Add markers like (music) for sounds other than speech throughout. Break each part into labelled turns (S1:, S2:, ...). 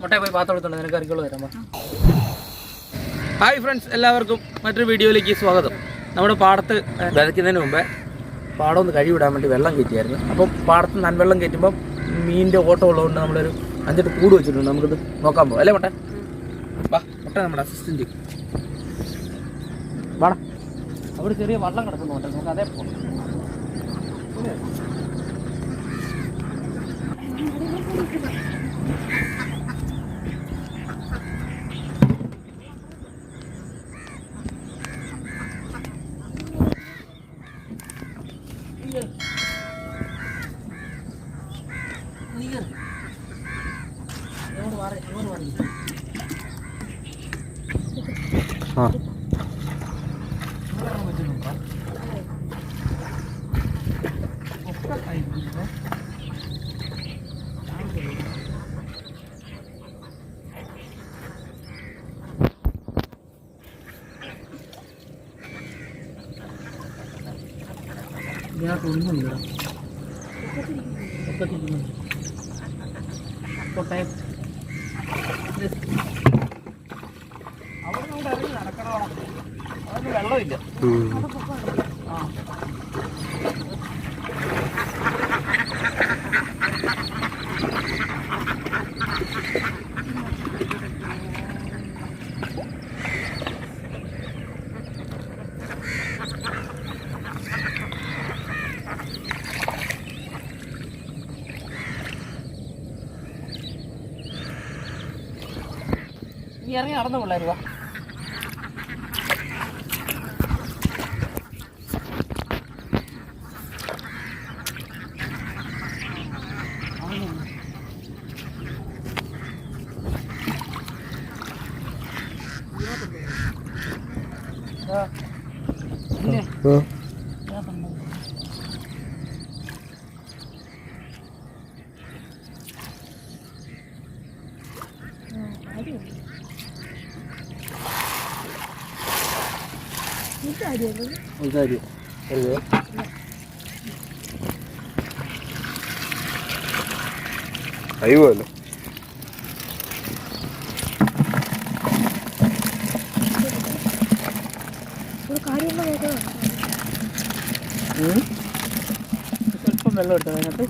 S1: മുട്ടയെ പോയി പാത്രം എടുത്തോണ്ട് നിനക്ക് തരാം ഹായ് ഫ്രണ്ട്സ് എല്ലാവർക്കും മറ്റൊരു വീഡിയോയിലേക്ക് സ്വാഗതം. നമ്മുടെ പാടത്ത് വിതയ്ക്കുന്നതിന് മുമ്പേ പാടം ഒന്ന് കഴുകി വിടാൻ വേണ്ടി വെള്ളം കയറ്റിയായിരുന്നു. അപ്പം പാടത്ത് നൻവെള്ളം കയറ്റുമ്പോൾ മീനിന്റെ ഓട്ടം ഉള്ളതുകൊണ്ട് നമ്മളൊരു അഞ്ചെട്ട് കൂട് വെച്ചിട്ടുണ്ട്. നമുക്കിത് നോക്കാൻ പോകാം അല്ലേ മുട്ട? വാ മുട്ട നമ്മുടെ അസിസ്റ്റന്റ് വാടാ. അവിടെ ചെറിയ വള്ളം കിടക്കുന്നുണ്ട് നമുക്ക് അതേ പോകാം ഇതിനകത്തൊന്നുമില്ല ഒക്കത്തിരിക്കുന്നുണ്ട് നടന്നു പിള്ളേർ ഉം. സ്വല്പം വെള്ളം എടുത്തോ അതിനകത്ത്?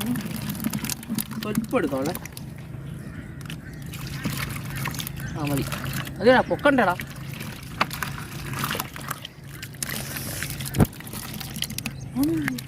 S1: സ്വല്പം എടുത്തോളെ ആ മതി. അതെടാ പൊക്കണ്ടേടാ. ഒന്നുമില്ലടാ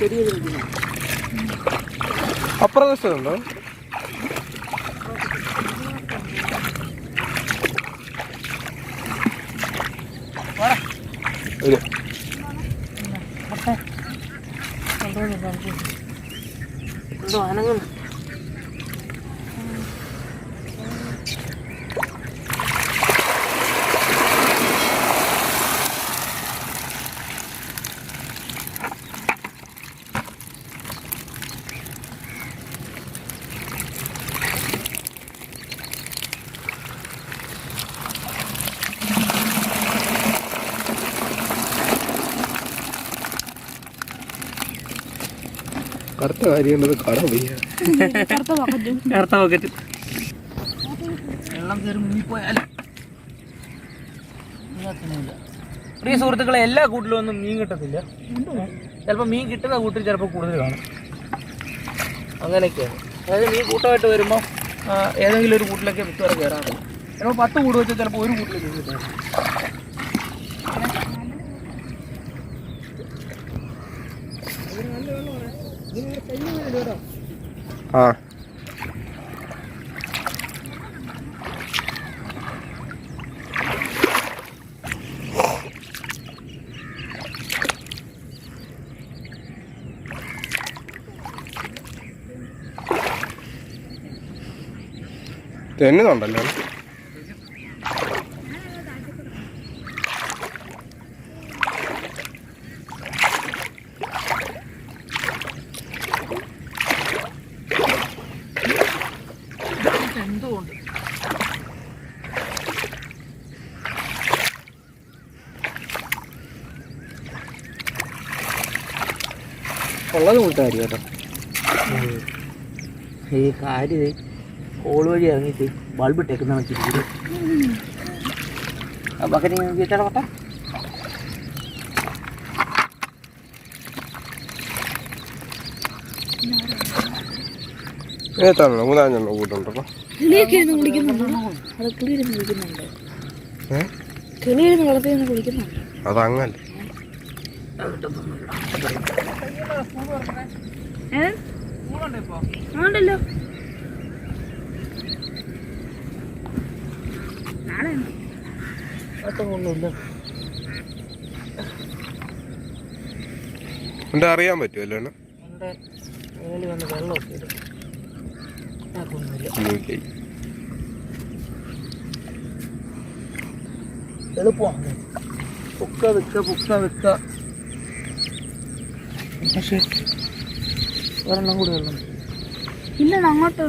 S1: ചെയ്തിരിക്കുന്നു
S2: അപ്പുറം
S1: വാടാ
S2: ഒരു കറുത്ത കാര്യമുള്ളത് കാണാൻ പോയി
S1: കറുത്ത പോക്കറ്റ് വെള്ളം കയറി മുങ്ങിപ്പോയാലും. പ്രിയ സുഹൃത്തുക്കളെ എല്ലാ കൂട്ടിലും ഒന്നും മീൻ കിട്ടത്തില്ല. ചിലപ്പോൾ മീൻ കിട്ടുന്ന കൂട്ടിൽ ചിലപ്പോൾ കൂടുതൽ കാണും. അങ്ങനെയൊക്കെയാണ്. അതായത് മീൻ കൂട്ടമായിട്ട് വരുമ്പോൾ ഏതെങ്കിലും ഒരു കൂട്ടിലൊക്കെ മിക്കവാറും കയറാറുണ്ട് ചിലപ്പോൾ പത്ത് കൂട് വെച്ചാൽ ചിലപ്പോൾ ഒരു കൂട്ടിലേക്ക് കിട്ടും.
S2: ആ. തെന്നുന്നുണ്ടല്ലോ
S1: ഉള്ളത് കൊടുത്താൽ കേട്ടോ. ഈ കാര്യം ഹോൾ വഴി ഇറങ്ങിയിട്ട് ബൾബ് ഇട്ടേക്കുന്ന വെച്ചിരിക്കുന്നത് ബക്കറ്റ് വീട്ടാടെ പട്ട
S2: ഏത്താണല്ലോ മൂന്നാഞ്ഞെണ്ണോ കൂട്ടുണ്ടല്ലോ
S3: കുളിക്കുന്നുണ്ടോ? അത് കുളിക്കുന്നുണ്ട്. കുളിക്കുന്നുണ്ട്
S2: അതങ്ങല്ലേ എന്താ? അറിയാൻ പറ്റുമല്ലോ അല്ലേ.
S1: എളുപ്പമാണ്. പൊക്ക വെക്ക പുക്ക വെക്ക. പക്ഷേ ഒരെണ്ണം കൂടെ വെള്ളം
S3: ഇല്ല അങ്ങോട്ട്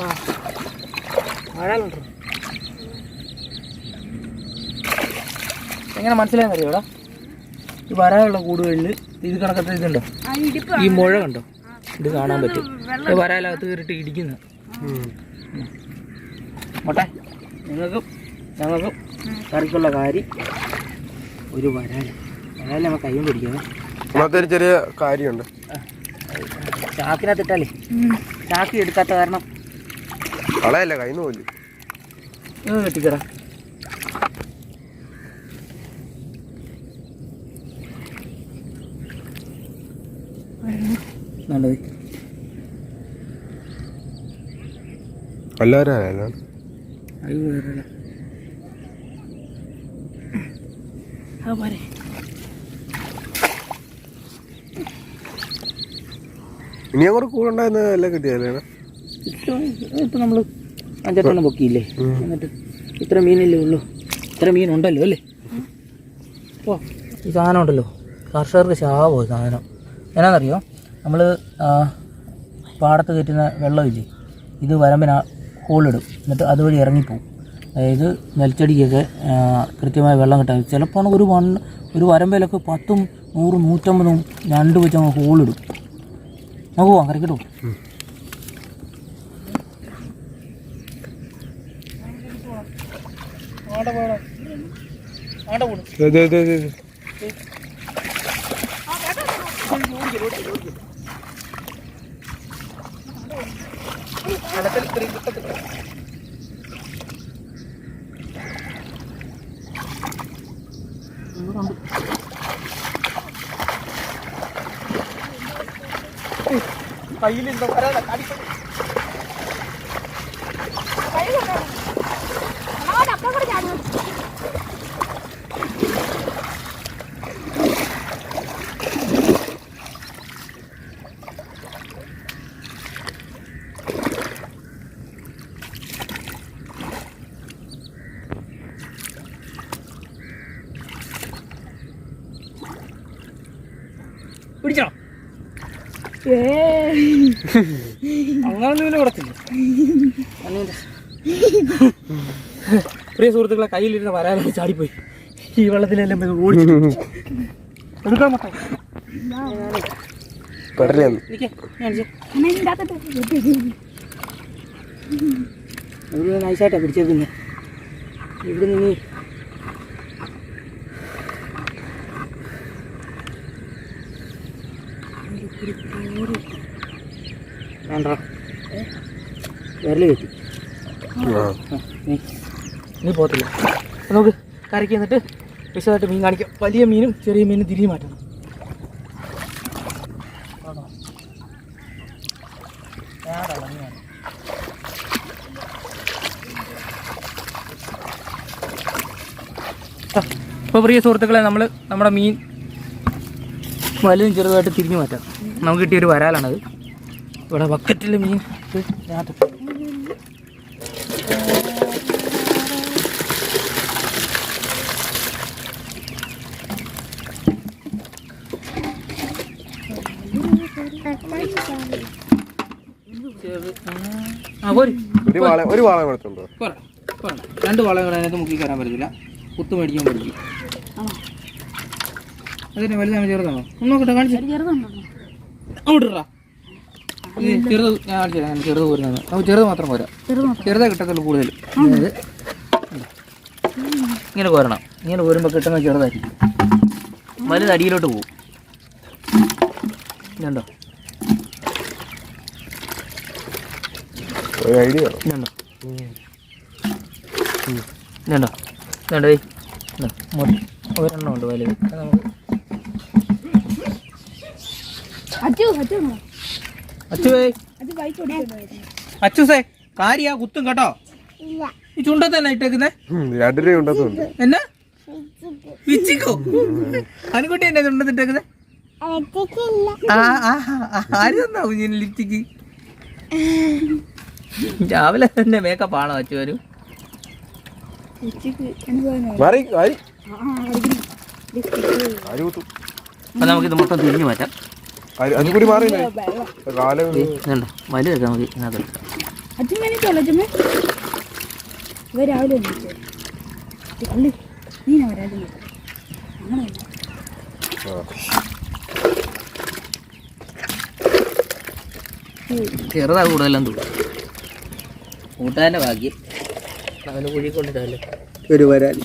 S1: ആ. വരാലുണ്ട് എങ്ങനെ മനസ്സിലായെന്ന് അറിയോടാ ഈ വരാനുള്ള കൂടുകളിൽ ഇത് കണക്കത്തെ ഇതുണ്ടോ? ഈ മുഴ കണ്ടോ? ഇത് കാണാൻ പറ്റും. വരാലകത്ത് കയറിയിട്ട് ഇടിക്കുന്നു. മോട്ടെ നിങ്ങൾക്കും ഞങ്ങൾക്കും കറിക്കുള്ള കാര്യം ഒരു വരാല വരാല നമ്മൾ
S2: കൈയും ഒരു ചെറിയ കാര്യമുണ്ട്.
S1: ചാക്കിനകത്തിട്ടാലേ ചാക്കി എടുക്കാത്ത കാരണം
S2: കളയല്ല കയ്യിൽ പോലും
S1: ഇത് നല്ലത്.
S2: എല്ലാവരും
S1: അത് വേറെ
S3: ആ പോരെ.
S2: ഇനി അങ്ങോട്ട് കൂടുണ്ടായിരുന്ന എല്ലാം കിട്ടിയാലേ
S1: ഇപ്പം നമ്മൾ അഞ്ചെട്ടെണ്ണം പൊക്കിയില്ലേ? എന്നിട്ട് ഇത്ര മീനല്ലേ ഉള്ളൂ. ഇത്ര മീനുണ്ടല്ലോ അല്ലേ? ഓ ഈ സാധനം ഉണ്ടല്ലോ. കർഷകർക്ക് ശാവോ ഈ സാധനം. എന്നാന്നറിയോ? നമ്മൾ പാടത്ത് കയറ്റുന്ന വെള്ളമില്ലേ ഇത് വരമ്പിന് ഹോളിടും. എന്നിട്ട് അതുവഴി ഇറങ്ങിപ്പോവും. അതായത് നെൽച്ചെടിക്കൊക്കെ കൃത്യമായ വെള്ളം കിട്ടാൻ ചിലപ്പോൾ ഒരു വൺ ഒരു വരമ്പിലൊക്കെ പത്തും നൂറും നൂറ്റമ്പതും രണ്ട് വെച്ച് അങ്ങ് ഹോളിടും. നമുക്ക് പോവാം കറിക്കട്ടോ കയ്യിലുണ്ടോ വരാതെ കാണിക്കണം പിടിച്ചോ കിടത്തില്ല പ്രിയ സുഹൃത്തുക്കളെ കയ്യിലിരുന്ന് വരാനായി ചാടിപ്പോയി. ഈ വെള്ളത്തിലെല്ലാം ഓടി ഓടിച്ചു എടുക്കാൻ മൊത്തം ഒരു പിടിച്ചേക്കുന്നത് ഇവിടെ നിന്ന് വേണ്ട വിരൽ കെട്ടി. നീ പോകത്തില്ല. നമുക്ക് കരയ്ക്ക് എന്നിട്ട് വിശദമായിട്ട് മീൻ കാണിക്കാം. വലിയ മീനും ചെറിയ മീനും തിരികെ മാറ്റണം. ഇപ്പോൾ പ്രിയ സുഹൃത്തുക്കളെ നമ്മൾ നമ്മുടെ മീൻ വലുതും ചെറുതായിട്ട് തിരിഞ്ഞു മാറ്റാം. നമുക്ക് കിട്ടിയൊരു വരാലാണത്. ഇവിടെ ബക്കറ്റിൽ മീൻ ഇത് ഇതിനകത്ത്. ചെറു- ആ പോരി
S2: ഒരു വാള ഒരു വാള കൊടുത്തുണ്ടോ
S1: പോരാ, പോരാ. രണ്ട് വളകൾ അതിനകത്ത് മുക്കി കയറാൻ പറ്റത്തില്ല. കുത്തു മേടിക്കാൻ പഠിക്കും അതിന് വലുതാണ് ചെറുതാണോ? ഒന്ന് നോക്കട്ടെ കാണിച്ചു. ചെറുത് ഞാൻ കാണിച്ചു തരാം. ഞാൻ ചെറുത് പോരുന്നത് നമുക്ക് ചെറുത് മാത്രം പോരാ.
S3: ചെറുത്
S1: കിട്ടത്തുള്ളൂ കൂടുതൽ. ഇങ്ങനെ പോരണം. ഇങ്ങനെ പോരുമ്പോൾ കിട്ടുന്ന ചെറുതായിരിക്കും. വലുത് അടിയിലോട്ട് പോകും ഇതുണ്ടോ?
S2: ഒരു ഐഡിയ വേണം
S1: ഒരെണ്ണം ഉണ്ട് വലുത്. അച്ചുസേ കാര്യാ കുത്തും കേട്ടോ? ഈ ചുണ്ടത്ത് തന്നെ ഇട്ടേക്കുന്നേ
S2: രണ്ട് രൂപ ഉണ്ടെന്നുണ്ട്
S1: എന്നാ? പിച്ചിക്കോ അനുകുട്ടി എന്നെ ആ, ആ, ആര് തന്നാ കുഞ്ഞിന് ലിപ്റ്റിക്ക് (laughs) രാവിലെ തന്നെ മേക്കപ്പ് ആണോ അച്ചു വരും അപ്പൊ നമുക്കിത് മൊത്തം തിരിഞ്ഞു മാറ്റാം. വലുതൊക്കെ നമുക്ക് ഇതിനകത്ത്
S3: രാവിലെ നീന വരാതെ
S1: ചെറുതാ കൂടുതലും തോന്നും കൂട്ടുകാരന്റെ ഭാഗ്യം അവന് കുഴി കൊണ്ടിട്ടല്ലേ ഒരു വരാൽ.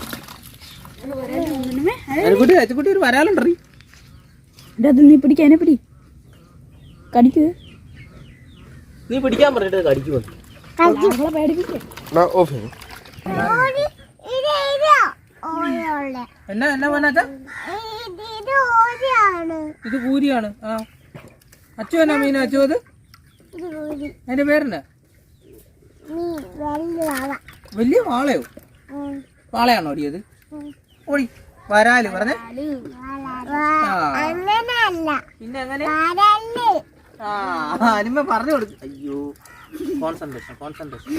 S1: ഒരു വരാലുണ്ടറി.
S3: അത് നീ പിടിക്കാൻ പിടി. കടിക്കുക
S1: നീ പിടിക്കാൻ പറഞ്ഞിട്ട്
S2: കടിക്കുക
S1: എന്നാ എന്നാ പറഞ്ഞാ ഇത് കൂരിയാണ്. ആ. അച്ചു എന്നാ മീന അച്ചു അത്? അതിന്റെ പേരെന്നാ? വലിയ വാളയോ? വാളയാണോ ഓടിയത് ഓടി വരാൽ പറഞ്ഞേ. പിന്നെ പറഞ്ഞു കൊടുക്കും അയ്യോ കോൺസെൻട്രേഷൻ കോൺസെൻട്രേഷൻ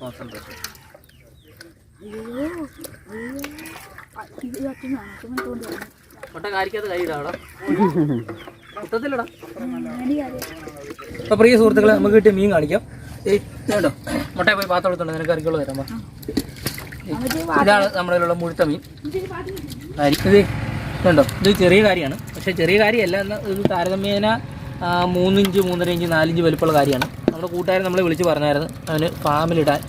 S1: കോൺസെൻട്രേഷൻ മുട്ടത്തിലടാ അപ്പൊ പ്രിയ സുഹൃത്തുക്കളെ നമുക്ക് കിട്ടിയ മീൻ കാണിക്കാം. കേട്ടോ മുട്ട പോയി പാത്രം എടുത്തോണ്ട് നിനക്ക് കറിക്കുള്ള തരാം. ഇതാണ് നമ്മുടെ കയ്യിലുള്ള മുഴുത്ത മീൻ ഇത് ഇത് ചെറിയ കാര്യമാണ്. പക്ഷെ ചെറിയ കാര്യമല്ല ഇത് താരതമ്യേന മൂന്നിഞ്ച് മൂന്നര ഇഞ്ച് നാലിഞ്ച് വലുപ്പമുള്ള കാര്യമാണ്. നമ്മുടെ കൂട്ടുകാരൻ നമ്മളെ വിളിച്ച് പറഞ്ഞായിരുന്നു അവന് ഫാമിലിടാൻ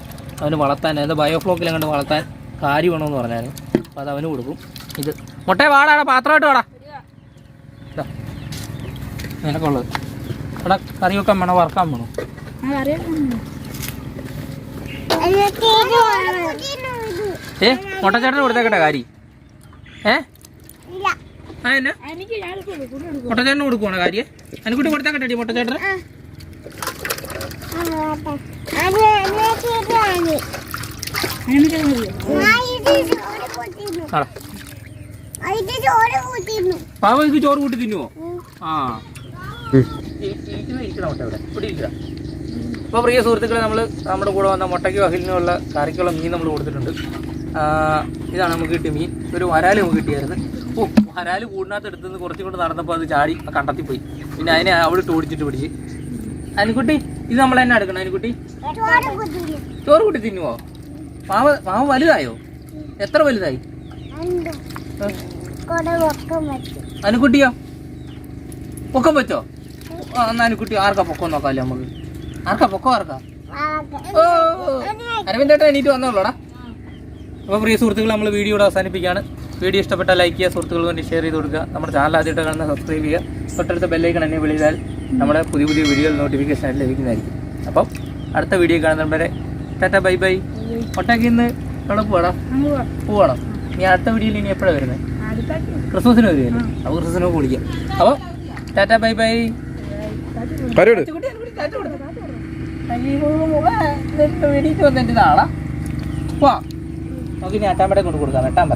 S1: അവന് വളർത്താൻ അതായത് ബയോഫ്ലോക്കിൽ അങ്ങോട്ട് വളർത്താൻ കാരി വേണമെന്ന് പറഞ്ഞായിരുന്നു. അപ്പോൾ അത് അവന് കൊടുക്കും. ഇത് മുട്ടേ വാടാടാ പാത്രമായിട്ട് വാടാ. നിനക്കുള്ളത്. അവിടെ കറി വെക്കാൻ വേണം വറക്കാൻ വേണോ? ഏ മുട്ടച്ചേട്ടന് കൊടുത്തേക്കട്ടെ കാരി. ഏ? മുട്ടച്ചേട്ടന് കൊടുക്കുവാണ് കാര്യ? അനുകുട്ടി കൊടുത്തേക്കട്ടെ മുട്ടച്ചേട്ടന്. പാവ എനിക്ക് ചോറ് കൂട്ടി തിന്നുവോ? ആ. അപ്പോൾ പ്രിയ സുഹൃത്തുക്കളെ നമ്മൾ നമ്മുടെ കൂടെ വന്ന മുട്ടയ്ക്ക് വഹിലിനുള്ള കറിക്കുള്ള മീൻ നമ്മൾ കൊടുത്തിട്ടുണ്ട്. ഇതാണ് നമുക്ക് കിട്ടിയ മീൻ. ഒരു വരാൽ നമുക്ക് കിട്ടിയായിരുന്നു. ഓ വരാൽ കൂടിനകത്ത് എടുത്തുനിന്ന് കുറച്ചും കൂടെ നടന്നപ്പോൾ അത് ചാടി കണ്ടെത്തിപ്പോയി പോയി. പിന്നെ അതിനെ അവിടെ ഓടിച്ചിട്ട് പിടിച്ച്. അനുക്കുട്ടി ഇത് നമ്മൾ തന്നെ എടുക്കണം അനുക്കുട്ടി? ചോറ് കൂട്ടി തിന്നുവോ? മാവ് മാവ് വലുതായോ? എത്ര വലുതായി? അനുക്കുട്ടിയോ? പൊക്കം വെച്ചോ? എന്നാ അനുക്കുട്ടി ആർക്കാ പൊക്കം നോക്കാമല്ലേ നമുക്ക്? ആർക്കാ? പൊക്കോ ആർക്കാ? ഓ അരവിന്ദേട്ടൻ എണീറ്റ് വന്നോളൂടാ. അപ്പോൾ പ്രിയ സുഹൃത്തുക്കൾ നമ്മൾ വീഡിയോ ഇവിടെ അവസാനിപ്പിക്കുകയാണ്. വീഡിയോ ഇഷ്ടപ്പെട്ട ലൈക്ക് ചെയ്യുക സുഹൃത്തുക്കൾ വേണ്ടി ഷെയർ ചെയ്ത് കൊടുക്കുക. നമ്മുടെ ചാനൽ ആദ്യമായിട്ട് കാണുന്ന സബ്സ്ക്രൈബ് ചെയ്യുക. തൊട്ടടുത്ത ബെല്ലൈക്കൺ എന്നെ വിളിച്ചാൽ നമ്മുടെ പുതിയ പുതിയ വീഡിയോ നോട്ടിഫിക്കേഷൻ ആയിട്ട് ലഭിക്കുന്നതായിരിക്കും. അപ്പം അടുത്ത വീഡിയോ കാണുന്നവരെ ടാറ്റ ബൈ ബൈ. ഒട്ടാക്കി ഇന്ന് എവിടെ പോവാടാ? പോവാണോ? നീ അടുത്ത വീഡിയോയിൽ ഇനി എപ്പോഴാണ് വരുന്നത് ക്രിസ്മസിന് വരുമല്ലോ അപ്പോൾ ക്രിസ്മസിന് വിളിക്കാം. അപ്പോൾ ടാറ്റ ബൈ ബൈ.
S2: പരിപാടി
S1: വെടിയിട്ട് വന്നിട്ട് നാളെ. വാ. നമുക്ക് ഞാൻ അട്ടാമ്പടെ കൊണ്ട് കൊടുക്കാം. എട്ടാമ്പ